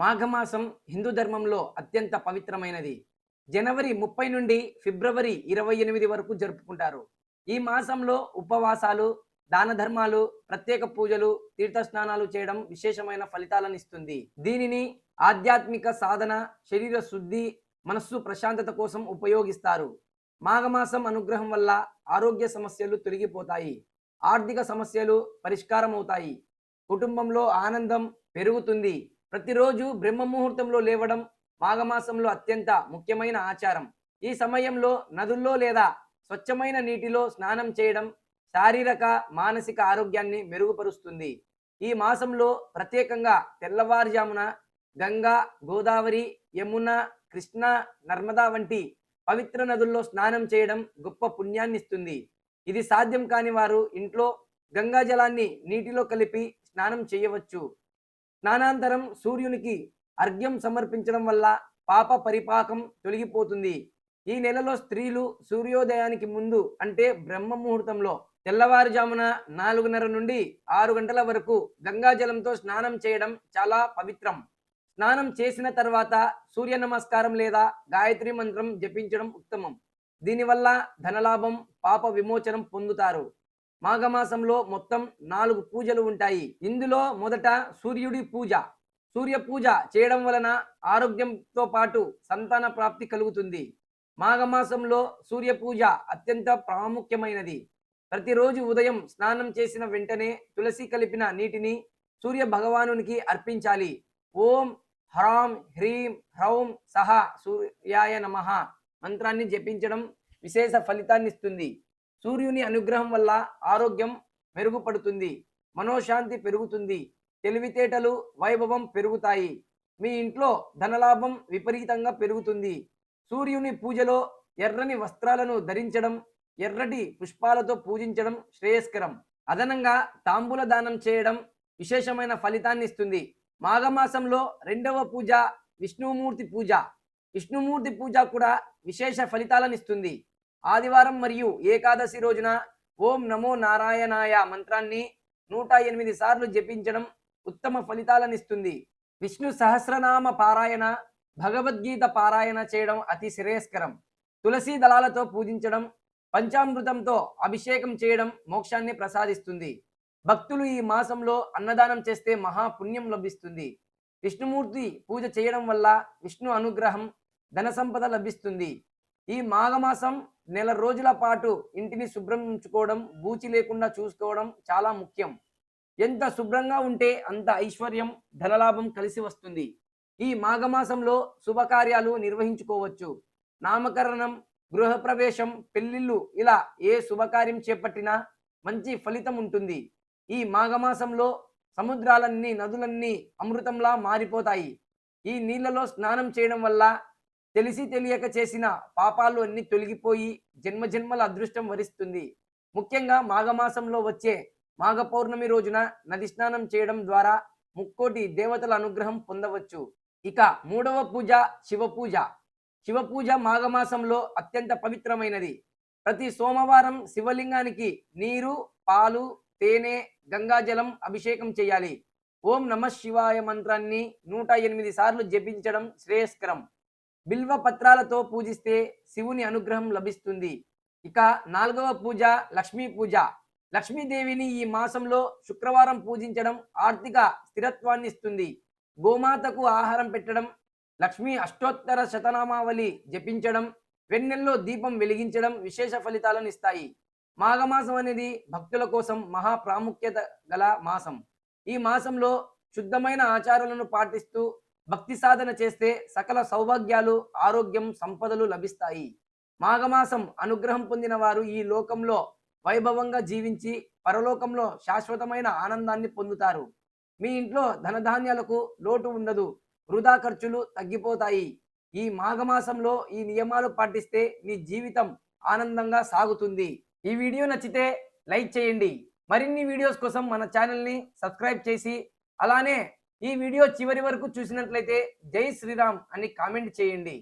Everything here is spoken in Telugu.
మాఘమాసం హిందూ ధర్మంలో అత్యంత పవిత్రమైనది. జనవరి ముప్పై నుండి ఫిబ్రవరి ఇరవై ఎనిమిది వరకు జరుపుకుంటారు. ఈ మాసంలో ఉపవాసాలు దాన ధర్మాలు ప్రత్యేక పూజలు తీర్థ స్నానాలు చేయడం విశేషమైన ఫలితాలను ఇస్తుంది. దీనిని ఆధ్యాత్మిక సాధన శరీర శుద్ధి మనస్సు ప్రశాంతత కోసం ఉపయోగిస్తారు. మాఘమాసం అనుగ్రహం వల్ల ఆరోగ్య సమస్యలు తొలగిపోతాయి. ఆర్థిక సమస్యలు పరిష్కారం అవుతాయి కుటుంబంలో ఆనందం పెరుగుతుంది. ప్రతిరోజు బ్రహ్మ ముహూర్తంలో లేవడం మాఘమాసంలో అత్యంత ముఖ్యమైన ఆచారం. ఈ సమయంలో నదుల్లో లేదా స్వచ్ఛమైన నీటిలో స్నానం చేయడం శారీరక మానసిక ఆరోగ్యాన్ని మెరుగుపరుస్తుంది. ఈ మాసంలో ప్రత్యేకంగా తెల్లవారుజామున గంగా గోదావరి యమున కృష్ణ నర్మదా వంటి పవిత్ర నదుల్లో స్నానం చేయడం గొప్ప పుణ్యాన్ని ఇస్తుంది ఇది సాధ్యం కాని వారు ఇంట్లో గంగా జలాన్ని నీటిలో కలిపి స్నానం చేయవచ్చు. స్నానాంతరం సూర్యునికి అర్ఘ్యం సమర్పించడం వల్ల పాప పరిపాకం తొలగిపోతుంది. ఈ నెలలో స్త్రీలు సూర్యోదయానికి ముందు అంటే బ్రహ్మ ముహూర్తంలో తెల్లవారుజామున నాలుగున్నర నుండి ఆరు గంటల వరకు గంగాజలంతో స్నానం చేయడం చాలా పవిత్రం. స్నానం చేసిన తర్వాత సూర్య నమస్కారం లేదా గాయత్రి మంత్రం జపించడం ఉత్తమం. దీనివల్ల ధనలాభం పాప విమోచనం పొందుతారు. మాఘమాసంలో మొత్తం నాలుగు పూజలు ఉంటాయి. ఇందులో మొదట సూర్యుడి పూజ. సూర్య పూజ చేయడం వలన ఆరోగ్యంతో పాటు సంతాన ప్రాప్తి కలుగుతుంది. మాఘమాసంలో సూర్య పూజ అత్యంత ప్రాముఖ్యమైనది. ప్రతిరోజు ఉదయం స్నానం చేసిన వెంటనే తులసి కలిపిన నీటిని సూర్య భగవానునికి అర్పించాలి. ఓం హ్రాం హ్రీం హ్రౌం సహ సూర్యాయ నమ మంత్రాన్ని జపించడం విశేష ఫలితాన్ని ఇస్తుంది సూర్యుని అనుగ్రహం వల్ల ఆరోగ్యం మెరుగుపడుతుంది మనోశాంతి పెరుగుతుంది తెలివితేటలు వైభవం పెరుగుతాయి. మీ ఇంట్లో ధనలాభం విపరీతంగా పెరుగుతుంది. సూర్యుని పూజలో ఎర్రని వస్త్రాలను ధరించడం ఎర్రటి పుష్పాలతో పూజించడం శ్రేయస్కరం. అదనంగా తాంబూల దానం చేయడం విశేషమైన ఫలితాన్ని ఇస్తుంది మాఘమాసంలో రెండవ పూజ విష్ణుమూర్తి పూజ. విష్ణుమూర్తి పూజ కూడా విశేష ఫలితాలను ఇస్తుంది ఆదివారం మరియు ఏకాదశి రోజున ఓం నమో నారాయణాయ మంత్రాన్ని నూట ఎనిమిది సార్లు జపించడం ఉత్తమ ఫలితాలనిస్తుంది. విష్ణు సహస్రనామ పారాయణ భగవద్గీత పారాయణ చేయడం అతి శ్రేయస్కరం. తులసి దళాలతో పూజించడం పంచామృతంతో అభిషేకం చేయడం మోక్షాన్ని ప్రసాదిస్తుంది. భక్తులు ఈ మాసంలో అన్నదానం చేస్తే మహాపుణ్యం లభిస్తుంది. విష్ణుమూర్తి పూజ చేయడం వల్ల విష్ణు అనుగ్రహం ధన సంపద లభిస్తుంది. ఈ మాఘమాసం నెల రోజుల పాటు ఇంటిని శుభ్రం ఉంచుకోవడం బూచి లేకుండా చూసుకోవడం చాలా ముఖ్యం. ఎంత శుభ్రంగా ఉంటే అంత ఐశ్వర్యం ధనలాభం కలిసి వస్తుంది. ఈ మాఘమాసంలో శుభకార్యాలు నిర్వహించుకోవచ్చు. నామకరణం గృహప్రవేశం పెళ్ళిళ్ళు ఇలా ఏ శుభకార్యం చేపట్టినా మంచి ఫలితం ఉంటుంది. ఈ మాఘమాసంలో సముద్రాలన్నీ నదులన్నీ అమృతంలా మారిపోతాయి. ఈ నీళ్ళలో స్నానం చేయడం వల్ల తెలిసి తెలియక చేసిన పాపాలు అన్ని తొలగిపోయి జన్మజన్మల అదృష్టం వరిస్తుంది. ముఖ్యంగా మాఘమాసంలో వచ్చే మాఘ పౌర్ణమి రోజున నది స్నానం చేయడం ద్వారా ముక్కోటి దేవతల అనుగ్రహం పొందవచ్చు. ఇక మూడవ పూజ శివ పూజ. శివ పూజ మాఘమాసంలో అత్యంత పవిత్రమైనది. ప్రతి సోమవారం శివలింగానికి నీరు పాలు తేనె గంగాజలం అభిషేకం చేయాలి. ఓం నమ శివాయ మంత్రాన్ని నూట ఎనిమిది సార్లు జపించడం శ్రేయస్కరం. బిల్వ పత్రాలతో పూజిస్తే శివుని అనుగ్రహం లభిస్తుంది. ఇక నాలుగవ పూజ లక్ష్మీ పూజ. లక్ష్మీదేవిని ఈ మాసంలో శుక్రవారం పూజించడం ఆర్థిక స్థిరత్వాన్ని ఇస్తుంది. గోమాతకు ఆహారం పెట్టడం లక్ష్మీ అష్టోత్తర శతనామావళి జపించడం వెన్నెల్లో దీపం వెలిగించడం విశేష ఫలితాలను ఇస్తాయి. మాఘమాసం అనేది భక్తుల కోసం మహా ప్రాముఖ్యత గల మాసం. ఈ మాసంలో శుద్ధమైన ఆచారాలను పాటిస్తూ భక్తి సాధన చేస్తే సకల సౌభాగ్యాలు ఆరోగ్యం సంపదలు లభిస్తాయి. మాఘమాసం అనుగ్రహం పొందిన వారు ఈ లోకంలో వైభవంగా జీవించి పరలోకంలో శాశ్వతమైన ఆనందాన్ని పొందుతారు. మీ ఇంట్లో ధనధాన్యాలకు లోటు ఉండదు వృధా ఖర్చులు తగ్గిపోతాయి. ఈ మాఘమాసంలో ఈ నియమాలు పాటిస్తే మీ జీవితం ఆనందంగా సాగుతుంది. ఈ వీడియో నచ్చితే లైక్ చేయండి. మరిన్ని వీడియోస్ కోసం మన ఛానల్ని సబ్స్క్రైబ్ చేసి అలానే ఈ వీడియో చివరి వరకు చూసినట్లయితే జై శ్రీరామ్ అని కామెంట్ చేయండి.